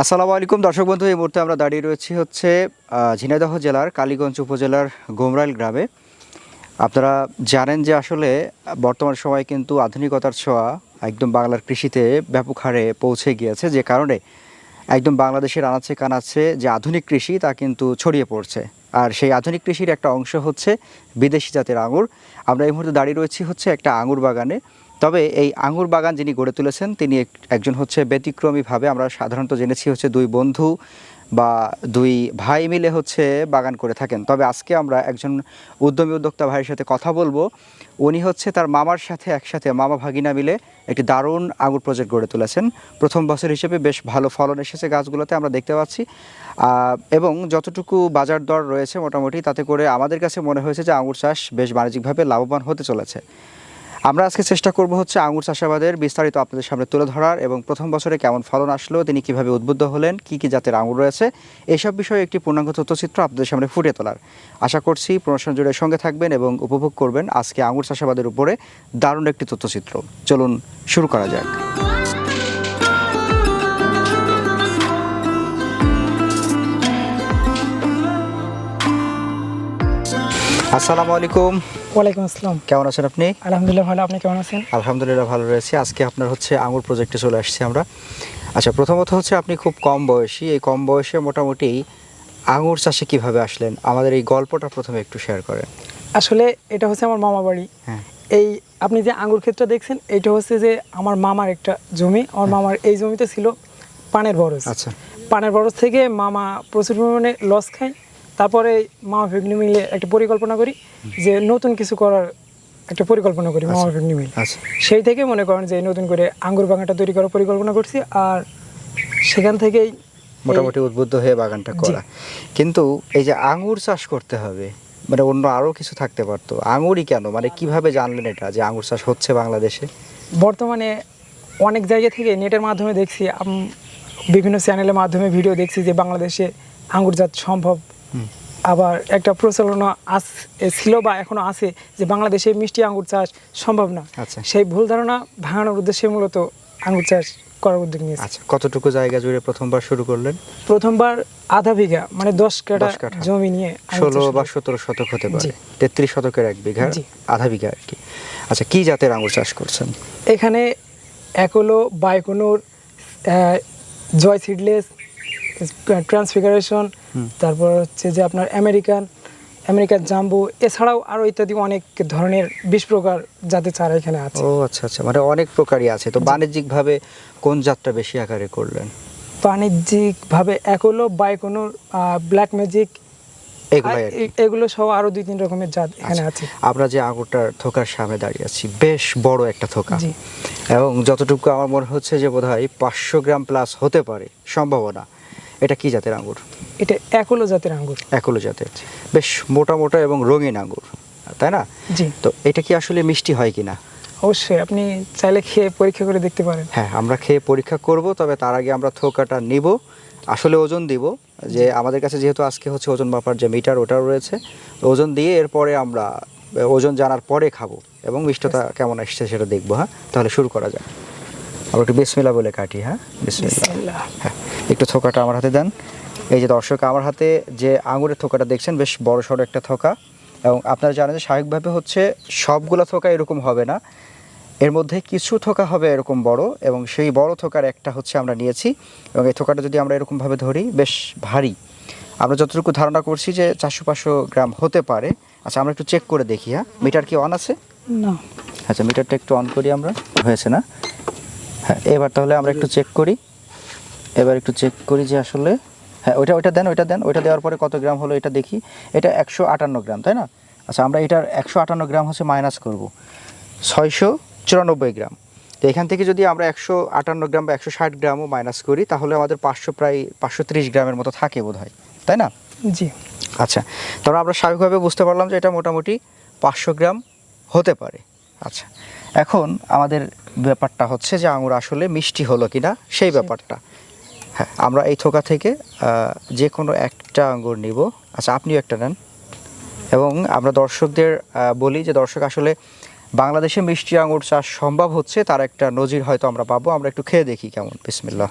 আসসালামু আলাইকুম, দর্শক বন্ধু, এই মুহূর্তে আমরা দাঁড়িয়ে রয়েছি হচ্ছে ঝিনাইদহ জেলার কালীগঞ্জ উপজেলার গোমরাইল গ্রামে। আপনারা জানেন যে আসলে বর্তমান সময়ে কিন্তু আধুনিকতার ছোঁয়া একদম বাংলার কৃষিতে ব্যাপক হারে পৌঁছে গিয়েছে, যে কারণে একদম বাংলাদেশের আনাচে কানাচে যে আধুনিক কৃষি, তা কিন্তু ছড়িয়ে পড়ছে। আর সেই আধুনিক কৃষির একটা অংশ হচ্ছে বিদেশি জাতের আঙুর। আমরা এই মুহূর্তে দাঁড়িয়ে রয়েছি হচ্ছে একটা আঙুর বাগানে। তবে এই আঙুর বাগান যিনি গড়ে তুলেছেন, তিনি এক- একজন হচ্ছে ব্যতিক্রমীভাবে আমরা সাধারণত জেনেছি হচ্ছে দুই বন্ধু বা দুই ভাই মিলে হচ্ছে বাগান করে থাকেন। তবে আজকে আমরা একজন উদ্যমী উদ্যোক্তা ভাইয়ের সাথে কথা বলব। উনি হচ্ছে তার মামার সাথে একসাথে, মামা ভাগিনা মিলে একটি দারুণ আঙুর প্রজেক্ট গড়ে তুলেছেন। প্রথম বছর হিসেবে বেশ ভালো ফলন এসেছে গাছগুলোতে, আমরা দেখতে পাচ্ছি। এবং যতটুকু বাজার দর রয়েছে মোটামুটি, তাতে করে আমাদের কাছে মনে হয়েছে যে আঙুর চাষ বেশ বাণিজ্যিকভাবে লাভবান হতে চলেছে। আমরা আজকে চেষ্টা করব হচ্ছে আঙুর চাষাবাদের বিস্তারিত আপনাদের সামনে তুলে ধরার এবং প্রথম বছরে কেমন ফলন আসলো, তিনি কীভাবে উদ্বুদ্ধ হলেন, কি কি জাতের আঙুর রয়েছে, এসব বিষয়ে একটি পূর্ণাঙ্গ তথ্যচিত্র আপনাদের সামনে ফুটে তোলার। আশা করছি প্রশাসন জুড়ে সঙ্গে থাকবেন এবং উপভোগ করবেন আজকে আঙুর চাষাবাদের উপরে দারুণ একটি তথ্যচিত্র। চলুন শুরু করা যাক। আসসালামু আলাইকুম। ওয়ালাইকুম আসসালাম। কেমন আছেন আপনি? আলহামদুলিল্লাহ ভালো। আপনি কেমন আছেন? আলহামদুলিল্লাহ ভালো রয়েছে। আজকে আপনার হচ্ছে আঙুর প্রজেক্টে চলে আসছি আমরা। আচ্ছা প্রথমত হচ্ছে আপনি খুব কম বয়সী। এই কম বয়সে মোটামুটি আঙুর চাষে কীভাবে আসলেন? আমাদের এই গল্পটা প্রথমে একটু শেয়ার করেন। আসলে এটা হচ্ছে আমার মামা বাড়ি। হ্যাঁ। এই আপনি যে আঙুর ক্ষেতটা দেখছেন এটা হচ্ছে যে আমার মামার একটা জমি। আমার মামার এই জমিতে ছিল পানের বরজ। আচ্ছা। পানের বরজ থেকে মামা প্রচুর পরিমাণে লস খায়। তারপরে মামা ফেগনি মিলে একটা পরিকল্পনা করি যে নতুন কিছু করার একটা পরিকল্পনা করি মামা ফেগনি মিলে সেই থেকে মনে করেন যে নতুন করে আঙ্গুর বাগানটা তৈরি করার পরিকল্পনা করছি আর সেখান থেকেই মোটামুটি উদ্বুদ্ধ হয়ে বাগানটা করা। কিন্তু এই যে আঙুর চাষ করতে হবে মানে অন্য আরও কিছু থাকতে পারতো আঙুরই কেন? মানে কীভাবে জানলেন এটা যে আঙুর চাষ হচ্ছে বাংলাদেশে? বর্তমানে অনেক জায়গা থেকে নেটের মাধ্যমে দেখছি বিভিন্ন চ্যানেলের মাধ্যমে ভিডিও দেখছি যে বাংলাদেশে আঙ্গুরজাত সম্ভব হুম। আবার একটা প্রচলনা আস ছিল বা এখনও আছে যে বাংলাদেশে মিষ্টি আঙ্গুর চাষ সম্ভব না। আচ্ছা। সেই ভুল ধারণা ভাঙানোর উদ্দেশ্যে মূলত আঙ্গুর চাষ করার উদ্যোগ নিয়েছে। আচ্ছা কতটুকু জায়গা জুড়ে প্রথমবার শুরু করলেন? প্রথমবার আধা বিঘা মানে দশ কাঠা জমি নিয়ে ষোলো বা। সতেরো শতক হতে পারে। তেত্রিশ শতকের এক বিঘা। আধা বিঘা আর কি। আচ্ছা কি জাতের আঙুর চাষ করছেন? এখানে একলো বাইকোনোর জয় সিডলেস ট্রান্সফিগারেশন তারপর হচ্ছে যে আপনার আমেরিকান আমেরিকান জাম্বু এছাড়াও আরও ইত্যাদি অনেক ধরনের বিশ প্রকার জাতের চারা এখানে আছে। ও আচ্ছা আচ্ছা মানে অনেক প্রকারই আছে। তো বাণিজ্যিকভাবে কোন জাতটা বেশি আকারে করলেন? বাণিজ্যিকভাবে একলো বাইকোনোর ব্ল্যাক ম্যাজিক এগুলো সহ আরও দুই তিন রকমের জাত এখানে আচ্ছা, আছে। আমরা যে আঙুরটার থোকার সামনে দাঁড়িয়ে আছি বেশ বড় একটা থোকা। এবং যতটুকু আমার মনে হচ্ছে যে বোধহয় পাঁচশো গ্রাম প্লাস হতে পারে সম্ভাবনা। এটা কি জাতের আঙুর? এটা একলো জাতের আঙ্গুর। একলো জাতের। বেশ মোটা মোটা এবং রঙিন আঙুর তাই না? জি। তো এটা কি আসলে মিষ্টি হয় কিনা? অবশ্যই আপনি চাইলে খেয়ে পরীক্ষা করে দেখতে পারেন। হ্যাঁ আমরা খেয়ে পরীক্ষা করব তবে তার আগে আমরা থোকাটা নিব আসলে ওজন দিব যে আমাদের কাছে যেহেতু আজকে হচ্ছে ওজন মাপার যে মিটার ওটাও রয়েছে ওজন দিয়ে এরপরে আমরা ওজন জানার পরে খাব এবং মিষ্টতা কেমন আসছে সেটা দেখব হ্যাঁ? তাহলে শুরু করা যাক। আমরা একটু বিসমিল্লা বলে কাটি হ্যাঁ? বিসমিল্লা। হ্যাঁ একটু থোকাটা আমার হাতে দেন। এই যে দর্শক আমার হাতে যে আঙুরের থোকাটা দেখছেন বেশ বড় সড়ো একটা থোকা। এবং আপনারা জানেন যে স্বাভাবিকভাবে হচ্ছে সবগুলো থোকা এরকম হবে না। এর মধ্যে কিছু থোকা হবে এরকম বড় এবং সেই বড় থোকার একটা হচ্ছে আমরা নিয়েছি। এবং এই থোকাটা যদি আমরা এরকমভাবে ধরি বেশ ভারী। আমরা যতটুকু ধারণা করছি যে চারশো পাঁচশো গ্রাম হতে পারে। আচ্ছা আমরা একটু চেক করে দেখি হ্যাঁ? মিটার কি অন আছে? না। আচ্ছা মিটারটা একটু অন করি আমরা। হয়েছে না? হ্যাঁ এবার তাহলে আমরা একটু চেক করি। এবার একটু চেক করি যে আসলে হ্যাঁ ওইটা ওইটা দেন ওইটা দেন। ওইটা দেওয়ার পরে কত গ্রাম হলো এটা দেখি। এটা একশো আটান্ন গ্রাম তাই না? আচ্ছা আমরা এটার একশো আটান্ন গ্রাম হচ্ছে মাইনাস করব। ছয়শো চুরানব্বই গ্রাম। তো এখান থেকে যদি আমরা একশো আটান্ন গ্রাম বা একশো ষাট গ্রামও মাইনাস করি তাহলে আমাদের পাঁচশো প্রায় পাঁচশো ত্রিশ গ্রামের মতো থাকে বোধ হয় তাই না? জি। আচ্ছা তারপর আমরা স্বাভাবিকভাবে বুঝতে পারলাম যে এটা মোটামুটি পাঁচশো গ্রাম হতে পারে। আচ্ছা এখন আমাদের ব্যাপারটা হচ্ছে যে আঙুর আসলে মিষ্টি হলো কিনা সেই ব্যাপারটা। হ্যাঁ আমরা এই থোকা থেকে যে কোনো একটা আঙ্গুর নিব। আচ্ছা আপনিও একটা নেন। এবং আমরা দর্শকদের বলি যে দর্শক আসলে বাংলাদেশে মিষ্টি আঙুর চাষ সম্ভব হচ্ছে, তার একটা নজির হয়তো আমরা পাবো। আমরা একটু খেয়ে দেখি কেমন। বিসমিল্লা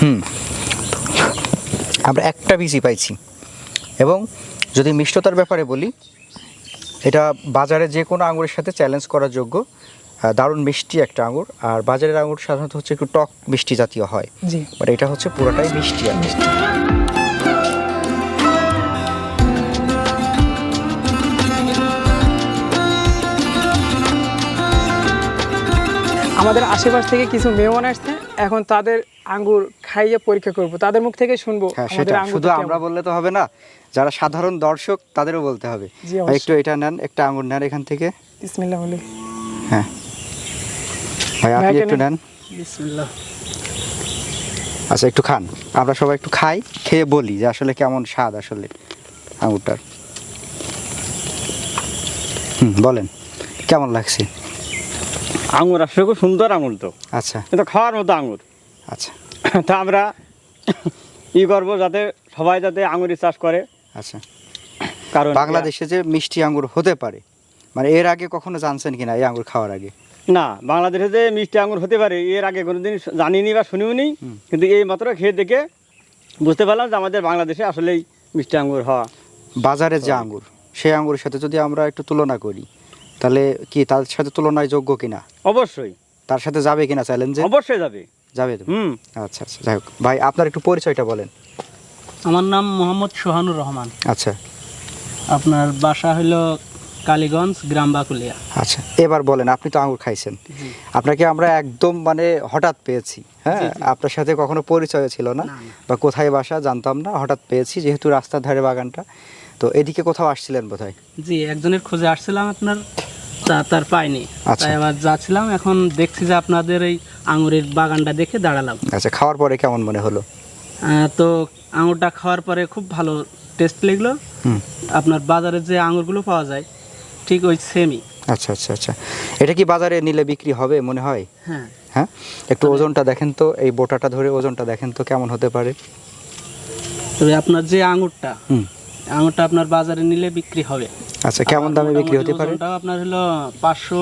হুম। আমরা একটা বিজি পাইছি। এবং যদি মিষ্টতার ব্যাপারে বলি, এটা বাজারে যে কোনো আঙুরের সাথে চ্যালেঞ্জ করার যোগ্য। দারুণ মিষ্টি একটা আঙুর। আর বাজারের আঙুর সাধারণত হচ্ছে একটু টক মিষ্টি জাতীয় হয়। বাট এটা হচ্ছে পুরোটাই মিষ্টি আর মিষ্টি। আমাদের আশেপাশ থেকে কিছু মেহমান আসছে এখন তাদের আঙ্গুর খাইয়ে পরীক্ষা করব। তাদের মুখ থেকে শুনব হ্যাঁ সেটা শুধু আমরা বললে তো হবে না যারা সাধারণ দর্শক তাদেরও বলতে হবে। একটু এটা নেন একটা আঙুর নেন এখান থেকে। বিসমিল্লাহ বলি। হ্যাঁ। ভাই আপনি একটু নেন। বিসমিল্লাহ। আচ্ছা একটু খান। আমরা সবাই একটু খাই খেয়ে বলি যে আসলে কেমন স্বাদ আসলে আঙুরটার। হুম বলেন কেমন লাগছে? আঙুর আসলে খুব সুন্দর আঙুর তো। আচ্ছা। এটা খাওয়ার মতো আঙুর। আচ্ছা। তা আমরা ই করব যাতে সবাই যাতে আঙুরের চাষ করে। আচ্ছা। কারণ বাংলাদেশে যে মিষ্টি আঙ্গুর হতে পারে মানে এর আগে কখনো জানছেন কিনা এই আঙ্গুর খাওয়ার আগে? না বাংলাদেশে যে মিষ্টি আঙুর হতে পারে এর আগে কোনোদিন জানিনি বা শুনিও নি কিন্তু এই মাত্র খেয়ে দেখে বুঝতে পারলাম যে আমাদের বাংলাদেশে আসলেই মিষ্টি আঙুর হওয়া বাজারে যে আঙুর সেই আঙ্গুরের সাথে যদি আমরা একটু তুলনা করি তাহলে কি তার সাথে তুলনায় যোগ্য কিনা? অবশ্যই। তার সাথে যাবে কিনা চ্যালেঞ্জে? অবশ্যই যাবে। যাবে তো? হুম। আচ্ছা আচ্ছা যাই হোক। ভাই আপনার একটু পরিচয়টা বলেন। আমার নাম মোহাম্মদ সোহানুর রহমান। আচ্ছা। আপনার বাসা হলো কালীগঞ্জ গ্রাম বাকুলিয়া। আচ্ছা এবার বলেন আপনি তো আঙুর খাইছেন। আপনাকে আমরা একদম মানে হঠাৎ পেয়েছি? হ্যাঁ আপনার সাথে কখনো পরিচয় ছিল না? বা কোথায় বাসা জানতাম না হঠাৎ পেয়েছি যেহেতু রাস্তার ধারে বাগানটা। তো এদিকে কোথাও আসছিলেন বোধহয়? জি একজনের খোঁজে আসছিলাম আপনার তা তার পাইনি। আচ্ছা। তাই আবার যাচ্ছিলাম এখন দেখছি যে আপনাদের এই আঙুরের বাগানটা দেখে দাঁড়ালাম। আচ্ছা খাওয়ার পরে কেমন মনে হলো? তো আঙুরটা খাওয়ার পরে খুব ভালো টেস্ট লাগল। হুম। আপনার বাজারে যে আঙুরগুলো পাওয়া যায় ঠিক ওই সেমই আচ্ছা আচ্ছা আচ্ছা। এটা কি বাজারে নিলে বিক্রি হবে মনে হয়? হ্যাঁ। হ্যাঁ? একটু ওজনটা দেখেন তো এই বোটাটা ধরে ওজনটা দেখেন তো কেমন হতে পারে? তবে আপনার যে আঙুরটা হুম। আঙুরটা আপনার বাজারে নিলে বিক্রি হবে। আচ্ছা কেমন দামে বিক্রি হতে পারে? ওজনটাও আপনার হলো পাঁচশো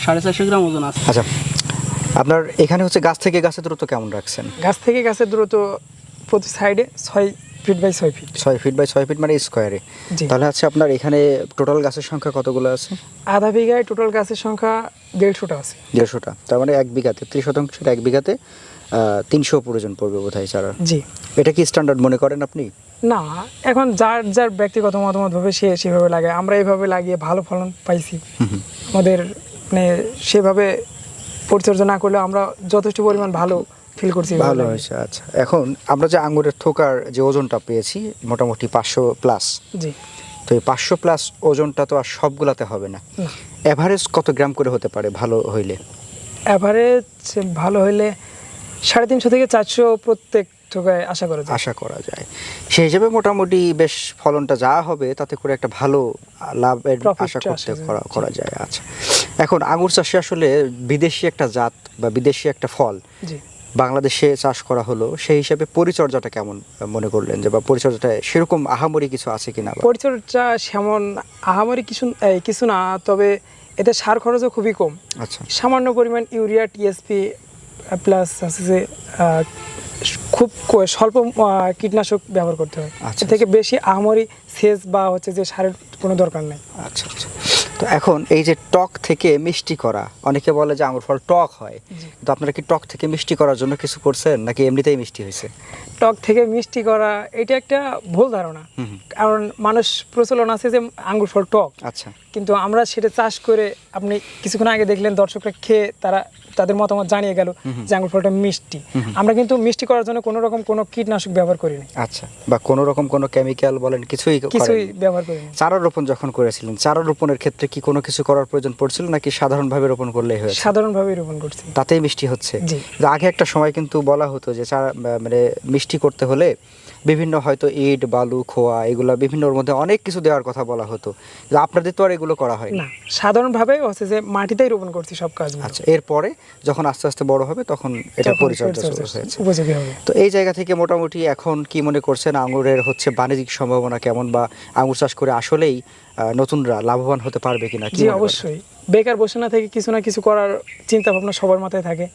সাড়ে চারশো গ্রাম ওজন আছে। আচ্ছা আপনার এখানে হচ্ছে গাছ থেকে গাছের দূরত্ব কেমন রাখছেন? গাছ থেকে গাছের দূরত্ব প্রতি সাইডে ছয় ফিট বাই ছয় ফিট। ছয় ফিট বাই ছয় ফিট মানে স্কোয়ারে। তাহলে হচ্ছে আপনার এখানে টোটাল গাছের সংখ্যা কতগুলো আছে? আধা বিঘায় টোটাল গাছের সংখ্যা দেড়শোটা আছে। দেড়শোটা। তার মানে এক বিঘাতে ত্রিশ শতাংশের এক বিঘাতে তিনশো প্রয়োজন পড়বে বোধহয় চারা জি। এটা কি স্ট্যান্ডার্ড মনে করেন আপনি? না এখন যার যার ব্যক্তিগত মতামত ভাবে সে সেভাবে লাগায় আমরা এইভাবে লাগিয়ে ভালো ফলন পাইছি। আমাদের মানে সেভাবে পরিচর্যা না করলে আমরা যথেষ্ট পরিমাণ ভালো ফিল করছি ভালো হয়েছে আচ্ছা। এখন আমরা যে আঙ্গুরের থোকার যে ওজনটা পেয়েছি মোটামুটি পাঁচশো প্লাস জি। তো এই পাঁচশো প্লাস ওজনটা তো আর সবগুলাতে হবে না। এভারেজ কত গ্রাম করে হতে পারে ভালো হইলে? অ্যাভারেজ ভালো হলে সাড়ে তিনশো থেকে চারশো প্রত্যেক ঠোকায় আশা করা যায়। আশা করা যায়। সেই হিসেবে মোটামুটি বেশ ফলনটা যা হবে তাতে করে একটা ভালো লাভের আশা করতে করা যায় আচ্ছা। এখন আঙুর চাষে আসলে বিদেশি একটা জাত বা বিদেশি একটা ফল বাংলাদেশে চাষ করা হলো সেই হিসাবে পরিচর্যাটা কেমন মনে করলেন? যে বা পরিচর্যাটা সেরকম আহামরি কিছু আছে কিনা? পরিচর্যা সেমন আহামরি কিছু কিছু না তবে এতে সার খরচও খুবই কম। আচ্ছা। সামান্য পরিমাণ ইউরিয়া টিএসপি প্লাস আছে যে খুব স্বল্প কীটনাশক ব্যবহার করতে হয়। আচ্ছা, থেকে বেশি আহামরি সেচ বা হচ্ছে যে সারের কোনো দরকার নেই। আচ্ছা আচ্ছা। তো এখন এই যে টক থেকে মিষ্টি করা অনেকে বলে যে আঙুর ফল টক হয় তো আপনারা কি টক থেকে মিষ্টি করার জন্য কিছু করছেন নাকি এমনিতেই মিষ্টি হয়েছে? টক থেকে মিষ্টি করা এটা একটা ভুল ধারণা। কারণ মানুষ প্রচলন আছে যে আঙ্গুর ফল টক। আচ্ছা। কিন্তু আমরা সেটা চাষ করে আপনি কিছুক্ষণ আগে দেখলেন দর্শকরা খেয়ে তারা তাদের মতামত জানিয়ে গেল যে আঙ্গুর ফলটা মিষ্টি। আমরা কিন্তু মিষ্টি করার জন্য কোনো রকম কোনো কীটনাশক ব্যবহার করিনি আচ্ছা বা কোনো রকম কোনো কেমিক্যাল বলেন কিছুই কিছুই ব্যবহার করিনি। চারা রোপণ যখন করেছিলেন চারা রোপণের ক্ষেত্রে কি কোনো কিছু করার প্রয়োজন পড়ছিল নাকি সাধারণভাবে রোপণ করলেই হয়েছে? সাধারণভাবে রোপণ করছি। তাতেই মিষ্টি হচ্ছে? আগে একটা সময় কিন্তু বলা হতো যে চারা মানে মিষ্টি করতে হলে বিভিন্ন হয়তো ইট বালু খোয়া এগুলা বিভিন্নর মধ্যে অনেক কিছু দেওয়ার কথা বলা হতো। আপনাদের তো আর এগুলো করা হয় না সাধারণভাবে হচ্ছে যে মাটিতেই রোপণ করছি সব কাজ আচ্ছা এরপরে যখন আস্তে আস্তে বড় হবে তখন এটা পরিচর্যা শুরু হয়েছে। উপযোগী হবে। তো এই জায়গা থেকে মোটামুটি এখন কি মনে করছেন আঙুরের হচ্ছে বাণিজ্যিক সম্ভাবনা কেমন বা আঙুর চাষ করে আসলেই নতুনরা লাভবান হতে পারবে কিনা জি অবশ্যই। বেকার বসে না থেকে কিছু না কিছু করার চিন্তা ভাবনা সবার মাথায় থাকে।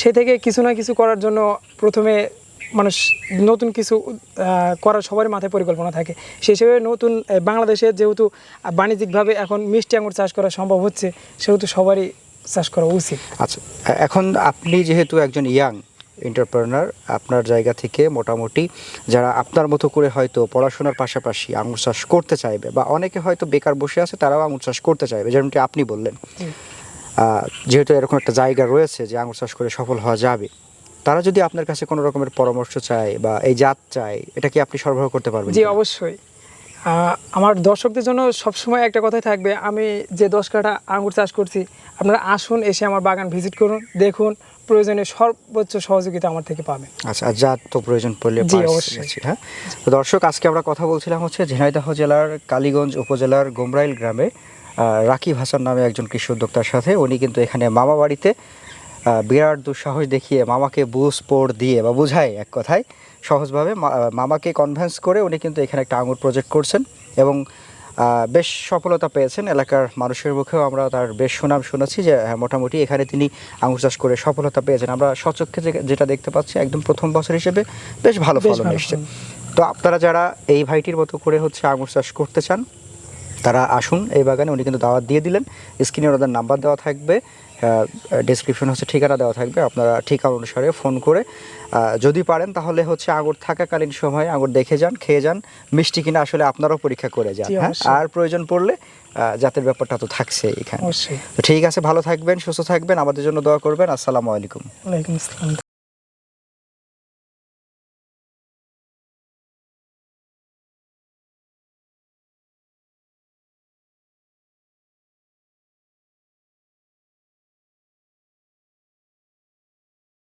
সে থেকে কিছু না কিছু করার জন্য প্রথমে মানুষ নতুন কিছু করার সবারই মাথায় পরিকল্পনা থাকে। সেই হিসেবে নতুন বাংলাদেশে যেহেতু বাণিজ্যিকভাবে এখন মিষ্টি আঙুর চাষ করা সম্ভব হচ্ছে সেহেতু সবারই চাষ করা উচিত। আচ্ছা এখন আপনি যেহেতু একজন ইয়াং এন্টারপ্রেনার আপনার জায়গা থেকে মোটামুটি যারা আপনার মতো করে হয়তো পড়াশোনার পাশাপাশি আঙুর চাষ করতে চাইবে বা অনেকে হয়তো বেকার বসে আছে তারাও আঙুর চাষ করতে চাইবে যেমনটি আপনি বললেন। যেহেতু এরকম একটা জায়গা রয়েছে যে আঙুর চাষ করে সফল হওয়া যাবে। তারা যদি আপনার কাছে কোনো রকমের পরামর্শ চায় বা এই জাত চায় এটা কি আপনি সরবরাহ করতে পারবেন জি অবশ্যই। আমার দর্শকদের জন্য সবসময় একটা কথাই থাকবে আমি যে দশ কাঠা আঙ্গুর চাষ করছি আপনারা আসুন এসে আমার বাগান ভিজিট করুন দেখুন প্রয়োজনে সর্বোচ্চ সহযোগিতা আমার থেকে পাবেন। আচ্ছা আর জাত তো প্রয়োজন পড়লে জি, অবশ্যই। হ্যাঁ? তো দর্শক আজকে আমরা কথা বলছিলাম হচ্ছে ঝিনাইদহ জেলার কালীগঞ্জ উপজেলার গোমরাইল গ্রামে রাকিব হাসান নামে একজন কৃষি উদ্যোক্তার সাথে। উনি কিন্তু এখানে মামা বাড়িতে বিরাট দুঃসাহস দেখিয়ে মামাকে বুঝ পোড় দিয়ে বা বুঝায় এক কথায় সহজভাবে মামাকে কনভিন্স করে উনি কিন্তু এখানে একটা আঙুর প্রজেক্ট করছেন এবং বেশ সফলতা পেয়েছেন। এলাকার মানুষের মুখেও আমরা তার বেশ সুনাম শুনেছি যে হ্যাঁ, মোটামুটি এখানে তিনি আঙুর চাষ করে সফলতা পেয়েছেন। আমরা সচক্ষে যেটা দেখতে পাচ্ছি একদম প্রথম বছর হিসেবে বেশ ভালো ফলন এসছে। তো আপনারা যারা এই ভাইটির মতো করে হচ্ছে আঙুর চাষ করতে চান তারা আসুন এই বাগানে। উনি কিন্তু দাওয়াত দিয়ে দিলেন। স্ক্রিনে ওনাদের নাম্বার দেওয়া থাকবে। ডিসক্রিপশন হচ্ছে ঠিকানা দেওয়া থাকবে। আপনারা ঠিকানা অনুসারে ফোন করে যদি পারেন তাহলে হচ্ছে আঙুর থাকাকালীন সময় আঙুর দেখে যান খেয়ে যান। মিষ্টি কিনা আসলে আপনারাও পরীক্ষা করে যান হ্যাঁ? আর প্রয়োজন পড়লে জাতের ব্যাপারটা তো থাকছে এখানে। তো ঠিক আছে ভালো থাকবেন সুস্থ থাকবেন আমাদের জন্য দোয়া করবেন। আসসালামু আলাইকুম। ওয়ালাইকুম আসসালাম।